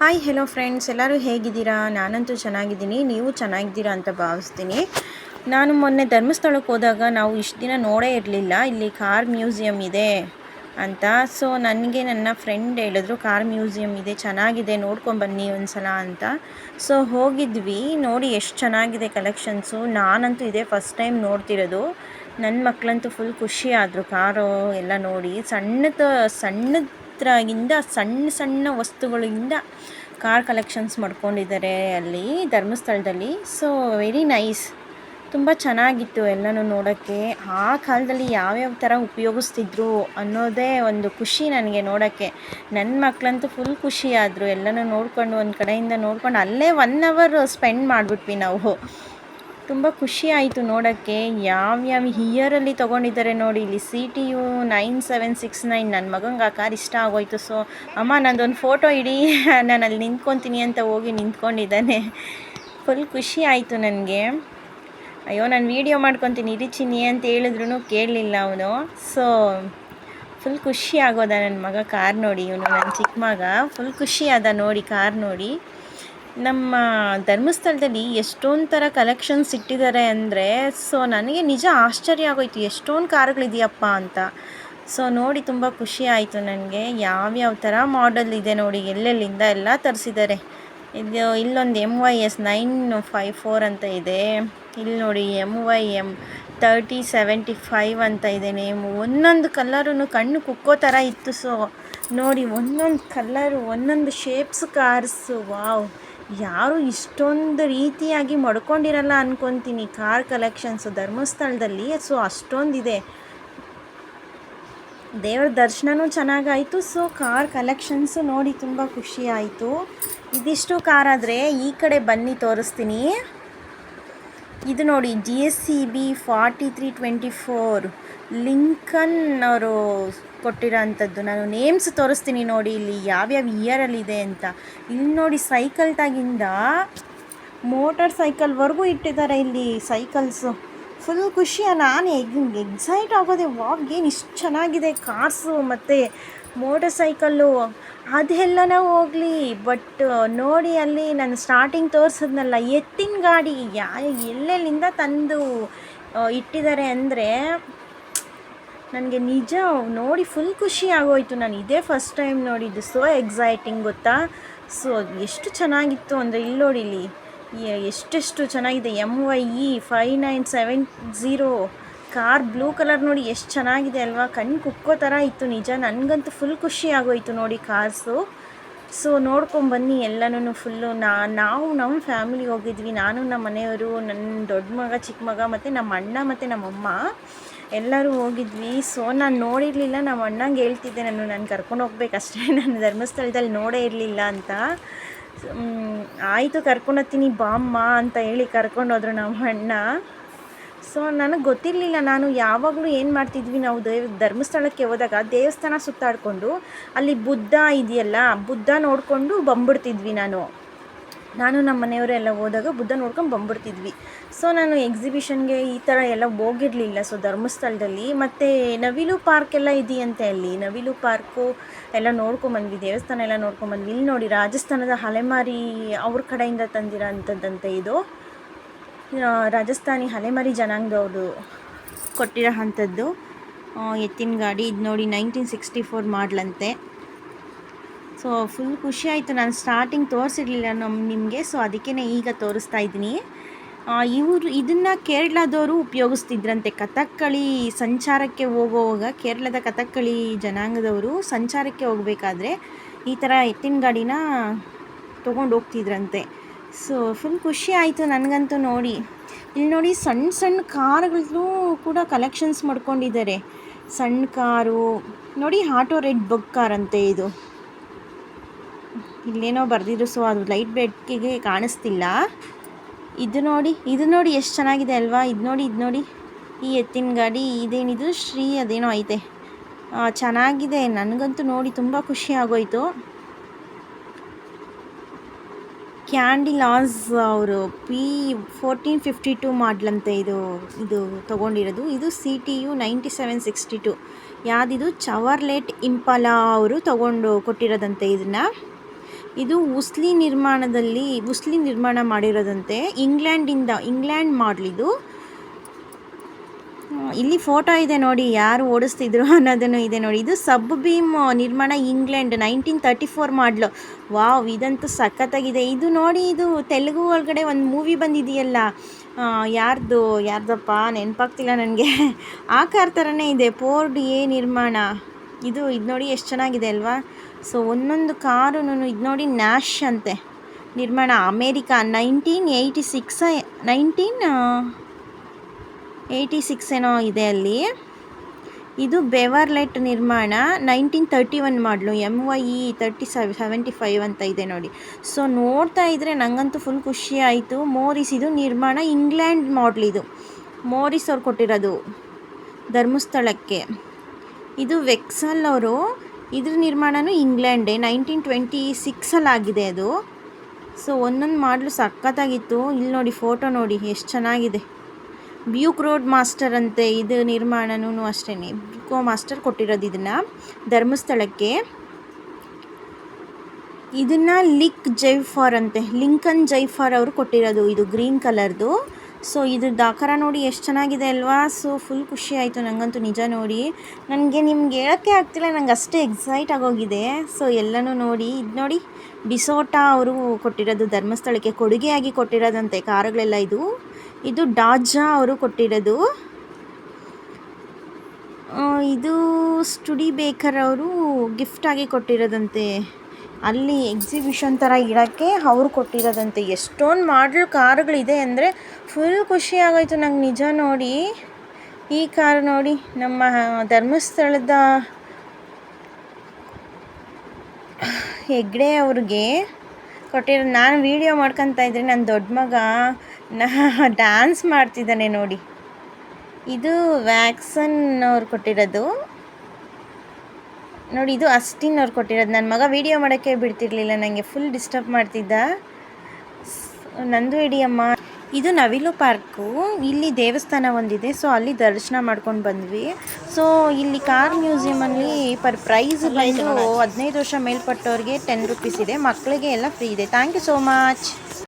Hi hello friends ಎಲ್ಲರೂ ಹೇಗಿದ್ದೀರಾ? ನಾನಂತೂ ಚೆನ್ನಾಗಿದ್ದೀನಿ. ನೀವು ಚೆನ್ನಾಗಿದ್ದೀರಾ ಅಂತ ಭಾವಿಸ್ತೀನಿ. ನಾನು ಮೊನ್ನೆ ಧರ್ಮಸ್ಥಳಕ್ಕೆ ಹೋದಾಗ ನಾವು ಇಷ್ಟು ದಿನ ನೋಡೇ ಇರಲಿಲ್ಲ. ಇಲ್ಲಿ ಕಾರ್ ಮ್ಯೂಸಿಯಂ ಇದೆ ಅಂತ. ಸೊ ನನಗೆ ನನ್ನ ಫ್ರೆಂಡ್ ಹೇಳಿದ್ರು, ಕಾರ್ ಮ್ಯೂಸಿಯಂ ಇದೆ, ಚೆನ್ನಾಗಿದೆ ನೋಡ್ಕೊಂಬನ್ನಿ ಒಂದು ಸಲ ಅಂತ. ಸೊ ಹೋಗಿದ್ವಿ. ನೋಡಿ ಎಷ್ಟು ಚೆನ್ನಾಗಿದೆ ಕಲೆಕ್ಷನ್ಸು ನಾನಂತೂ ಇದೇ ಫಸ್ಟ್ ಟೈಮ್ ನೋಡ್ತಿರೋದು. ನನ್ನ ಮಕ್ಕಳಂತೂ ಫುಲ್ ಖುಷಿ ಆದರು. ಕಾರು ಎಲ್ಲ ನೋಡಿ. ಸಣ್ಣದ ಸಣ್ಣದ್ರಾಗಿಂದ ಸಣ್ಣ ಸಣ್ಣ ವಸ್ತುಗಳಿಂದ ಕಾರ್ ಕಲೆಕ್ಷನ್ಸ್ ಮಾಡ್ಕೊಂಡಿದ್ದಾರೆ ಅಲ್ಲಿ, ಧರ್ಮಸ್ಥಳದಲ್ಲಿ. ಸೊ ವೆರಿ ನೈಸ್ ತುಂಬ ಚೆನ್ನಾಗಿತ್ತು ಎಲ್ಲನೂ ನೋಡೋಕ್ಕೆ. ಆ ಕಾಲದಲ್ಲಿ ಯಾವ್ಯಾವ ಥರ ಉಪಯೋಗಿಸ್ತಿದ್ರು ಅನ್ನೋದೇ ಒಂದು ಖುಷಿ ನನಗೆ ನೋಡೋಕ್ಕೆ. ನನ್ನ ಮಕ್ಕಳಂತೂ ಫುಲ್ ಖುಷಿ ಆದರು ಎಲ್ಲನೂ ನೋಡ್ಕೊಂಡು ಒಂದು ಕಡೆಯಿಂದ ನೋಡ್ಕೊಂಡು ಅಲ್ಲೇ ಒನ್ ಅವರ್ ಸ್ಪೆಂಡ್ ಮಾಡಿಬಿಟ್ವಿ ನಾವು. ತುಂಬ ಖುಷಿ ಆಯಿತು ನೋಡೋಕ್ಕೆ. ಯಾವ್ಯಾವ ಇಯರಲ್ಲಿ ತೊಗೊಂಡಿದ್ದಾರೆ ನೋಡಿ. ಇಲ್ಲಿ C T U nine seven six nine ನನ್ನ ಮಗಂಗೆ ಆ ಕಾರ್ ಇಷ್ಟ ಆಗೋಯ್ತು. ಸೊ ಅಮ್ಮ ನಂದೊಂದು ಫೋಟೋ ಇಡಿ. ನಾನು ಅಲ್ಲಿ ನಿಂತ್ಕೊತೀನಿ ಅಂತ ಹೋಗಿ ನಿಂತ್ಕೊಂಡಿದ್ದಾನೆ. ಫುಲ್ ಖುಷಿ ಆಯಿತು ನನಗೆ. ಅಯ್ಯೋ, ನಾನು ವೀಡಿಯೋ ಮಾಡ್ಕೊತೀನಿ. ಇರಿಚೀನಿ ಅಂತ ಹೇಳಿದ್ರು ಕೇಳಲಿಲ್ಲ ಅವನು. ಸೊ ಫುಲ್ ಖುಷಿ ಆಗೋದ ನನ್ನ ಮಗ ಕಾರ್ ನೋಡಿ. ಇವನು ನನ್ನ ಚಿಕ್ಕ ಮಗ. ಫುಲ್ ಖುಷಿ ಅದ ನೋಡಿ ಕಾರ್ ನೋಡಿ. ನಮ್ಮ ಧರ್ಮಸ್ಥಳದಲ್ಲಿ ಎಷ್ಟೊಂದು ಥರ ಕಲೆಕ್ಷನ್ಸ್ ಇಟ್ಟಿದ್ದಾರೆ ಅಂದರೆ ಸೊ ನನಗೆ ನಿಜ ಆಶ್ಚರ್ಯ ಆಗೋಯ್ತು, ಎಷ್ಟೊಂದು ಕಾರುಗಳಿದೆಯಪ್ಪ ಅಂತ. ಸೊ ನೋಡಿ ತುಂಬ ಖುಷಿ ಆಯಿತು ನನಗೆ, ಯಾವ್ಯಾವ ಥರ ಮಾಡೆಲ್ ಇದೆ ನೋಡಿ, ಎಲ್ಲೆಲ್ಲಿಂದ ಎಲ್ಲ ತರಿಸಿದ್ದಾರೆ. ಇದು ಇಲ್ಲೊಂದು M Y S nine five four ಅಂತ ಇದೆ. ಇಲ್ಲಿ ನೋಡಿ M Y M thirty seventy five ಅಂತ ಇದೆ ನೇಮು ಒಂದೊಂದು ಕಲ್ಲರೂ ಕಣ್ಣು ಕುಕ್ಕೋ ಥರ ಇತ್ತು ಸೊ ನೋಡಿ ಒಂದೊಂದು ಕಲ್ಲರು ಒಂದೊಂದು ಶೇಪ್ಸ್ ಕಾರ್ಸು ವಾವ್ ಯಾರು ಇಷ್ಟೊಂದು ರೀತಿಯಾಗಿ ಮಡ್ಕೊಂಡಿರಲ್ಲ ಅನ್ಕೊತೀನಿ. ಕಾರ್ ಕಲೆಕ್ಷನ್ಸು ಧರ್ಮಸ್ಥಳದಲ್ಲಿ ಸೊ ಅಷ್ಟೊಂದಿದೆ. ದೇವರ ದರ್ಶನವೂ ಚೆನ್ನಾಗಾಯಿತು ಸೊ ಕಾರ್ ಕಲೆಕ್ಷನ್ಸು ನೋಡಿ ತುಂಬ ಖುಷಿ ಆಯಿತು ಇದಿಷ್ಟು ಕಾರ್ ಆದರೆ ಈ ಕಡೆ ಬನ್ನಿ ತೋರಿಸ್ತೀನಿ. ಇದು ನೋಡಿ G S C B forty three twenty four Lincoln ಅವರು ಕೊಟ್ಟಿರೋ ಅಂಥದ್ದು ನಾನು ನೇಮ್ಸ್ ತೋರಿಸ್ತೀನಿ ನೋಡಿ, ಇಲ್ಲಿ ಯಾವ್ಯಾವ ಇಯರಲ್ಲಿದೆ ಅಂತ. ಇಲ್ಲಿ ನೋಡಿ ಸೈಕಲ್ ತಾಗಿಂದ ಮೋಟರ್ ಸೈಕಲ್ವರೆಗೂ ಇಟ್ಟಿದ್ದಾರೆ ಇಲ್ಲಿ ಸೈಕಲ್ಸು ಫುಲ್ ಖುಷಿಯ ನಾನು. ಎಗ್ ಎಕ್ಸೈಟ್ ಆಗೋದೆ ವಾಗೇನು ಏನು ಇಷ್ಟು ಚೆನ್ನಾಗಿದೆ ಕಾರ್ಸು ಮತ್ತು ಮೋಟರ್ ಸೈಕಲ್ಲು ಅದೆಲ್ಲನ ಹೋಗಲಿ. ಬಟ್ ನೋಡಿ ಅಲ್ಲಿ ನಾನು ಸ್ಟಾರ್ಟಿಂಗ್ ತೋರಿಸಿದ್ನಲ್ಲ, ಎತ್ತಿನ ಗಾಡಿ ಯಾ, ಎಲ್ಲೆಲ್ಲಿಂದ ತಂದು ಇಟ್ಟಿದ್ದಾರೆ ಅಂದರೆ ನನಗೆ ನಿಜ, ನೋಡಿ ಫುಲ್ ಖುಷಿ ಆಗೋಯ್ತು. ನಾನು ಇದೇ ಫಸ್ಟ್ ಟೈಮ್ ನೋಡಿದ್ದು. ಸೋ ಎಕ್ಸೈಟಿಂಗ್ ಗೊತ್ತಾ? ಸೊ ಎಷ್ಟು ಚೆನ್ನಾಗಿತ್ತು ಅಂದರೆ ಇಲ್ಲಿ ನೋಡಿ ಇಲ್ಲಿ. ಎಷ್ಟೆಷ್ಟು ಚೆನ್ನಾಗಿದೆ. M Y E five nine seven zero car blue colour ನೋಡಿ ಎಷ್ಟು ಚೆನ್ನಾಗಿದೆ ಅಲ್ವಾ? ಕಣ್ಣು ಕುಕ್ಕೋ ಥರ ಇತ್ತು ನಿಜ. ನನಗಂತೂ ಫುಲ್ ಖುಷಿ ಆಗೋಯ್ತು ನೋಡಿ ಕಾರ್ಸು ಸೊ ನೋಡ್ಕೊಂಬನ್ನಿ ಎಲ್ಲನೂ ಫುಲ್ಲು ನಾ, ನಾವು ನಮ್ಮ ಫ್ಯಾಮಿಲಿ ಹೋಗಿದ್ವಿ. ನಾನು ನಮ್ಮ ಮನೆಯವರು ನನ್ನ ದೊಡ್ಡ ಮಗ ಚಿಕ್ಕ ಮಗ, ಮತ್ತು ನಮ್ಮ ಅಣ್ಣ, ಮತ್ತು ನಮ್ಮಮ್ಮ ಎಲ್ಲರೂ ಹೋಗಿದ್ವಿ. ಸೊ ನಾನು ನೋಡಿರಲಿಲ್ಲ. ನಮ್ಮ ಅಣ್ಣಂಗೆ ಹೇಳ್ತಿದ್ದೆ ನಾನು ನಾನು ಕರ್ಕೊಂಡು ಹೋಗ್ಬೇಕಷ್ಟೇ. ನಾನು ಧರ್ಮಸ್ಥಳದಲ್ಲಿ ನೋಡೇ ಇರಲಿಲ್ಲ ಅಂತ. ಆಯಿತು ಕರ್ಕೊಂಡೋಗ್ತೀನಿ ಬಾಮ್ಮ ಅಂತ ಹೇಳಿ ಕರ್ಕೊಂಡೋದ್ರು ನಮ್ಮ ಅಣ್ಣ. ಸೊ ನನಗೆ ಗೊತ್ತಿರಲಿಲ್ಲ. ನಾನು ಯಾವಾಗಲೂ ಏನು ಮಾಡ್ತಿದ್ವಿ ನಾವು ದೇವ್, ಧರ್ಮಸ್ಥಳಕ್ಕೆ ಹೋದಾಗ ದೇವಸ್ಥಾನ ಸುತ್ತಾಡಿಕೊಂಡು ಅಲ್ಲಿ ಬುದ್ಧ ಇದೆಯಲ್ಲ, ಬುದ್ಧ ನೋಡಿಕೊಂಡು ಬಂದ್ಬಿಡ್ತಿದ್ವಿ ನಾನು. ನಾನು ನಮ್ಮ ಮನೆಯವರೆಲ್ಲ ಹೋದಾಗ ಬುದ್ಧ ನೋಡ್ಕೊಂಡು ಬಂದ್ಬಿಡ್ತಿದ್ವಿ. ಸೊ ನಾನು ಎಕ್ಸಿಬಿಷನ್ಗೆ ಈ ಥರ ಎಲ್ಲ ಹೋಗಿರಲಿಲ್ಲ. ಸೊ ಧರ್ಮಸ್ಥಳದಲ್ಲಿ. ಮತ್ತು ನವಿಲು ಪಾರ್ಕ್ ಎಲ್ಲ ಇದೆಯಂತೆ ಅಲ್ಲಿ? ನವಿಲು ಪಾರ್ಕು ಎಲ್ಲ ನೋಡ್ಕೊಂಬಂದ್ವಿ ದೇವಸ್ಥಾನ ಎಲ್ಲ ನೋಡ್ಕೊಂಬಂದ್ವಿ ಇಲ್ಲಿ ನೋಡಿ, ರಾಜಸ್ಥಾನದ ಅಲೆಮಾರಿ ಅವ್ರ ಕಡೆಯಿಂದ ತಂದಿರೋ ಅಂಥದ್ದಂತೆ ಇದು ರಾಜಸ್ಥಾನಿ ಅಲೆಮಾರಿ ಜನಾಂಗದವರು ಕೊಟ್ಟಿರೋ ಅಂಥದ್ದು. ಎತ್ತಿನ ಗಾಡಿ. ಇದು ನೋಡಿ ನೈನ್ಟೀನ್ ಸಿಕ್ಸ್ಟಿ ಫೋರ್ ಮಾಡ್ಲಂತೆ ಸೊ ಫುಲ್ ಖುಷಿ ಆಯಿತು. ನಾನು ಸ್ಟಾರ್ಟಿಂಗ್ ತೋರಿಸಿರ್ಲಿಲ್ಲ ನಮ್ಮ ನಿಮಗೆ. ಸೊ ಅದಕ್ಕೇ ಈಗ ತೋರಿಸ್ತಾ ಇದ್ದೀನಿ. ಇವರು ಇದನ್ನು ಕೇರಳದವರು ಉಪಯೋಗಿಸ್ತಿದ್ರಂತೆ. ಕಥಕ್ಕಳಿ ಸಂಚಾರಕ್ಕೆ ಹೋಗುವಾಗ ಕೇರಳದ ಕಥಕ್ಕಳಿ ಜನಾಂಗದವರು ಸಂಚಾರಕ್ಕೆ ಹೋಗಬೇಕಾದ್ರೆ ಈ ಥರ ಎತ್ತಿನ ಗಾಡಿನ ತೊಗೊಂಡು ಹೋಗ್ತಿದ್ರಂತೆ. ಸೊ ಫುಲ್ ಖುಷಿ ಆಯಿತು ನನಗಂತೂ ನೋಡಿ. ಇಲ್ಲಿ ನೋಡಿ ಸಣ್ಣ ಸಣ್ಣ ಕಾರ್ಗಳು ಕೂಡ ಕಲೆಕ್ಷನ್ಸ್ ಮಾಡ್ಕೊಂಡಿದ್ದಾರೆ. ಸಣ್ಣ ಕಾರು. ನೋಡಿ, ಆಟೋ ರೆಡ್ ಬಗ್ ಕಾರ್ ಅಂತೆ ಇದು. ಇಲ್ಲೇನೋ ಬರೆದಿದ್ರು ಸೊ ಅದು ಲೈಟ್ ಬೆಡ್ಕಿಗೆ ಕಾಣಿಸ್ತಿಲ್ಲ. ಇದು ನೋಡಿ ಇದು ನೋಡಿ ಎಷ್ಟು ಚೆನ್ನಾಗಿದೆ ಅಲ್ವಾ? ಇದು ನೋಡಿ ಇದು ನೋಡಿ. ಈ ಎತ್ತಿನ ಗಾಡಿ, ಇದೇನಿದು? ಶ್ರೀ ಅದೇನೋ ಐತೆ. ಚೆನ್ನಾಗಿದೆ. ನನಗಂತೂ ನೋಡಿ ತುಂಬ ಖುಷಿ ಆಗೋಯ್ತು. ಕ್ಯಾಂಡಿ ಲಾಸ್ ಅವರು ಪಿ ಫೋರ್ಟೀನ್ ಫಿಫ್ಟಿ ಟು ಮಾಡ್ಲಂತೆ ಇದು ಇದು ತೊಗೊಂಡಿರೋದು. ಇದು C T U ninety seven sixty two ಯಾವುದಿದು? Chevrolet Impala ಅವರು ತೊಗೊಂಡು ಕೊಟ್ಟಿರೋದಂತೆ ಇದನ್ನು ಇದು ಉಸ್ಲಿ ನಿರ್ಮಾಣದಲ್ಲಿ, ಉಸ್ಲಿ ನಿರ್ಮಾಣ ಮಾಡಿರೋದಂತೆ ಇಂಗ್ಲೆಂಡಿಂದ, ಇಂಗ್ಲೆಂಡ್ ಮಾಡಲ್ ಇದು. ಇಲ್ಲಿ ಫೋಟೋ ಇದೆ ನೋಡಿ, ಯಾರು ಓಡಿಸ್ತಿದ್ರು ಅನ್ನೋದನ್ನು ಇದೆ ನೋಡಿ. ಇದು ಸಬ್ ಬೀಮ್ ನಿರ್ಮಾಣ ಇಂಗ್ಲೆಂಡ್ ನೈನ್ಟೀನ್ ತರ್ಟಿ ಫೋರ್ ಮಾಡಲು. ವಾವ್, ಇದಂತೂ ಸಖತ್ತಾಗಿದೆ. ಇದು ನೋಡಿ, ಇದು ತೆಲುಗು ಒಳಗಡೆ ಒಂದು ಮೂವಿ ಬಂದಿದೆಯಲ್ಲ ಯಾರ್ದು, ಯಾರ್ದಪ್ಪ, ನೆನಪಾಗ್ತಿಲ್ಲ ನನಗೆ. ಆ ಕಾರ್ ಥರನೇ ಇದೆ, ಪೋರ್ಡ್ ಎ ನಿರ್ಮಾಣ. ಇದು ಇದು ನೋಡಿ ಎಷ್ಟು ಚೆನ್ನಾಗಿದೆ ಅಲ್ವಾ? ಸೊ ಒಂದೊಂದು ಕಾರು ಇದು ನೋಡಿ ನ್ಯಾಶ್ ಅಂತೆ. ನಿರ್ಮಾಣ America nineteen eighty six nineteen eighty six ಏನೋ ಇದೆ ಅಲ್ಲಿ. ಇದು ಬೆವರ್ಲೆಟ್ ನಿರ್ಮಾಣ ನೈನ್ಟೀನ್ ತರ್ಟಿ ಒನ್ ಮಾಡಲು ಎಂ ವೈ ಇ ತರ್ಟಿ ಸೆವ್ ಸೆವೆಂಟಿ ಫೈವ್ ಅಂತ ಇದೆ ನೋಡಿ. ಸೊ ನೋಡ್ತಾ ಇದ್ದರೆ ನನಗಂತೂ ಫುಲ್ ಖುಷಿ ಆಯಿತು. ಮೋರಿಸ್ ಇದು ನಿರ್ಮಾಣ ಇಂಗ್ಲೆಂಡ್ ಮಾಡಲ್ ಇದು. ಮೋರಿಸ್ ಅವ್ರು ಕೊಟ್ಟಿರೋದು ಧರ್ಮಸ್ಥಳಕ್ಕೆ. ಇದು ವೆಕ್ಸಲ್ ಅವರು ಇದ್ರ ನಿರ್ಮಾಣನೂ ಇಂಗ್ಲೆಂಡೇ ನೈನ್ಟೀನ್ ಟ್ವೆಂಟಿ ಸಿಕ್ಸಲ್ಲಿ ಆಗಿದೆ ಅದು. ಸೊ ಒಂದೊಂದು ಮಾಡಲು ಸಖತ್ತಾಗಿತ್ತು. ಇಲ್ಲಿ ನೋಡಿ ಫೋಟೋ ನೋಡಿ, ಎಷ್ಟು ಚೆನ್ನಾಗಿದೆ. ಬ್ಯೂಕ್ ರೋಡ್ ಮಾಸ್ಟರ್ ಅಂತೆ ಇದು ನಿರ್ಮಾಣನೂ ಅಷ್ಟೇ ಬ್ಯೂಕೋ ಮಾಸ್ಟರ್ ಕೊಟ್ಟಿರೋದು ಇದನ್ನು ಧರ್ಮಸ್ಥಳಕ್ಕೆ. ಇದನ್ನು ಲಿಕ್ ಜೈಫಾರ್ ಅಂತೆ. ಲಿಂಕನ್ ಜೈಫಾರ್ ಅವರು ಕೊಟ್ಟಿರೋದು, ಇದು ಗ್ರೀನ್ ಕಲರ್ದು. ಸೊ ಇದು ದಾಖರ ನೋಡಿ ಎಷ್ಟು ಚೆನ್ನಾಗಿದೆ ಅಲ್ವಾ? ಸೊ ಫುಲ್ ಖುಷಿ ಆಯಿತು. ನನಗಂತೂ ನಿಜ ನೋಡಿ. ನನಗೆ ನಿಮ್ಗೆ ಹೇಳೋಕ್ಕೆ ಆಗ್ತಿಲ್ಲ. ನಂಗೆ ಅಷ್ಟೇ ಎಕ್ಸೈಟ್ ಆಗೋಗಿದೆ. ಸೊ ಎಲ್ಲನೂ ನೋಡಿ. ಇದು ನೋಡಿ, ಬಿಸೋಟಾ ಅವರು ಕೊಟ್ಟಿರೋದು ಧರ್ಮಸ್ಥಳಕ್ಕೆ. ಕೊಡುಗೆಯಾಗಿ ಕೊಟ್ಟಿರೋದಂತೆ ಕಾರುಗಳೆಲ್ಲ ಇದು. ಇದು ಡಾಜಾ ಅವರು ಕೊಟ್ಟಿರೋದು. ಇದು ಸ್ಟುಡಿ ಬೇಕರ್ ಅವರು ಗಿಫ್ಟಾಗಿ ಕೊಟ್ಟಿರೋದಂತೆ. ಅಲ್ಲಿ ಎಕ್ಸಿಬಿಷನ್ ಥರ ಇಡೋಕ್ಕೆ ಅವರು ಕೊಟ್ಟಿರೋದಂತೆ. ಎಷ್ಟೊಂದು ಮಾಡಲ್ ಕಾರುಗಳಿದೆ ಅಂದರೆ ಫುಲ್ ಖುಷಿ ಆಗೋಯ್ತು ನಂಗೆ ನಿಜ ನೋಡಿ. ಈ ಕಾರ್ ನೋಡಿ, ನಮ್ಮ ಧರ್ಮಸ್ಥಳದ ಹೆಗ್ಡೆ ಅವ್ರಿಗೆ ಕೊಟ್ಟಿರೋ, ನಾನು ವೀಡಿಯೋ ಮಾಡ್ಕೊತಾ ಇದ್ರೆ ನನ್ನ ದೊಡ್ಡ ಮಗ ನಾ ಡ್ಯಾನ್ಸ್ ಮಾಡ್ತಿದ್ದಾನೆ ನೋಡಿ. ಇದು ವ್ಯಾಕ್ಸನ್ ಅವ್ರು ಕೊಟ್ಟಿರೋದು. ನೋಡಿ ಇದು ಅಸ್ಟಿನ್ ಅವ್ರು ಕೊಟ್ಟಿರೋದು. ನನ್ನ ಮಗ ವೀಡಿಯೋ ಮಾಡೋಕ್ಕೆ ಬಿಡ್ತಿರ್ಲಿಲ್ಲ ನನಗೆ ಫುಲ್ ಡಿಸ್ಟರ್ಬ್ ಮಾಡ್ತಿದ್ದ. ನಂದು ಹಿಡಿಯಮ್ಮ ಇದು ನವಿಲು ಪಾರ್ಕು. ಇಲ್ಲಿ ದೇವಸ್ಥಾನ ಒಂದಿದೆ ಸೊ ಅಲ್ಲಿ ದರ್ಶನ ಮಾಡ್ಕೊಂಡು ಬಂದ್ವಿ. ಸೊ ಇಲ್ಲಿ ಕಾರ್ ಮ್ಯೂಸಿಯಮಲ್ಲಿ ಪರ್ ಪ್ರೈಸ್ ಬಂದು ಹದಿನೈದು ವರ್ಷ ಮೇಲ್ಪಟ್ಟವ್ರಿಗೆ ಟೆನ್ ರುಪೀಸ್ ಇದೆ. ಮಕ್ಕಳಿಗೆ ಎಲ್ಲ ಫ್ರೀ ಇದೆ. Thank you so much